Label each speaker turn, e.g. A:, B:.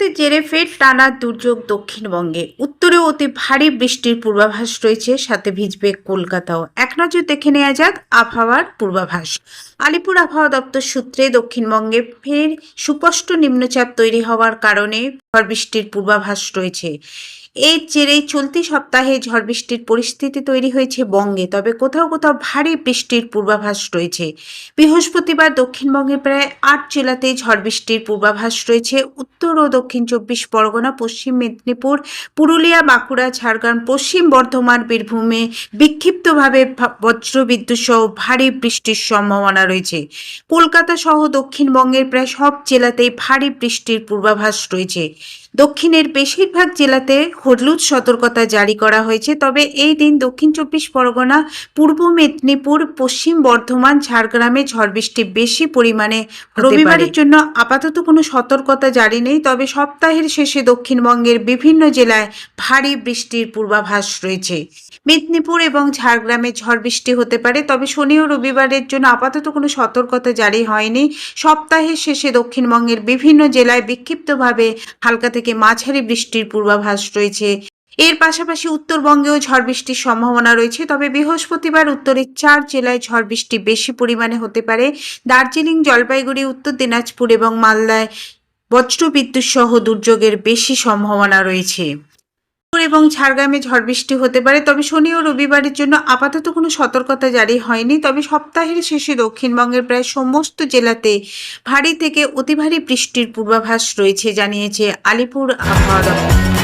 A: ঘূর্ণাবর্তের জেরে ফের টানা দুর্যোগ দক্ষিণবঙ্গে। উত্তরে অতি ভারী বৃষ্টির পূর্বাভাস রয়েছে, সাথে ভিজবে কলকাতাও। এক নজর দেখে নেওয়া যাক আবহাওয়ার পূর্বাভাস। আলিপুর আবহাওয়া দপ্তর সূত্রে দক্ষিণবঙ্গে ফের সুস্পষ্ট নিম্নচাপ তৈরি হওয়ার কারণে ঝড় বৃষ্টির পূর্বাভাস রয়েছে। এর জেরেই চলতি সপ্তাহে ঝড় বৃষ্টির পরিস্থিতি তৈরি হয়েছে বঙ্গে, তবে কোথাও কোথাও ভারী বৃষ্টির পূর্বাভাস রয়েছে। বৃহস্পতিবার দক্ষিণবঙ্গে প্রায় আট জেলাতেই ঝড় বৃষ্টির পূর্বাভাস রয়েছে। উত্তর ও দক্ষিণ চব্বিশ পরগনা, পশ্চিম মেদিনীপুর, পুরুলিয়া, বাঁকুড়া, ঝাড়গ্রাম, পশ্চিম বর্ধমান, বীরভূমে বিক্ষিপ্তভাবে বজ্রবিদ্যুৎ সহ ভারী বৃষ্টির সম্ভাবনা রয়েছে। কলকাতা সহ দক্ষিণবঙ্গের প্রায় সব জেলাতেই ভারী বৃষ্টির পূর্বাভাস রয়েছে। দক্ষিণের বেশিরভাগ জেলাতে হলুদ সতর্কতা জারি করা হয়েছে তবে এই দিন দক্ষিণ চব্বিশ পরগনা পূর্ব মেদিনীপুর পশ্চিম বর্ধমান ঝাড়গ্রামে ঝড় বৃষ্টি বেশি পরিমাণে রবিবারের জন্য আপাতত কোনো সতর্কতা জারি নেই তবে সপ্তাহের শেষে দক্ষিণবঙ্গের বিভিন্ন জেলায় ভারী বৃষ্টির পূর্বাভাস রয়েছে। মেদিনীপুর এবং ঝাড়গ্রামে ঝড় বৃষ্টি হতে পারে তবে শনি ও রবিবারের জন্য আপাতত কোনো সতর্কতা জারি হয়নি। সপ্তাহের শেষে দক্ষিণবঙ্গের বিভিন্ন জেলায় বিক্ষিপ্তভাবে হালকা থেকে মাঝারি বৃষ্টির পূর্বাভাস রয়েছে। এর পাশাপাশি উত্তরবঙ্গেও ঝড় বৃষ্টির সম্ভাবনা রয়েছে, তবে বৃহস্পতিবার উত্তরের চার জেলায় ঝড় বৃষ্টি বেশি পরিমাণে হতে পারে। দার্জিলিং, জলপাইগুড়ি, উত্তর দিনাজপুর এবং মালদায় বজ্রবিদ্যুৎ সহ দুর্যোগের বেশি সম্ভাবনা রয়েছে। এবং ঝাড়গ্রামে ঝড় বৃষ্টি হতে পারে। তবে শনি ও রবিবারের জন্য আপাতত কোনো সতর্কতা জারি হয়নি। তবে সপ্তাহের শেষে দক্ষিণবঙ্গের প্রায় সমস্ত জেলাতে ভারী থেকে অতি ভারী বৃষ্টির পূর্বাভাস রয়েছে, জানিয়েছে আলিপুর আবহাওয়া দপ্তর।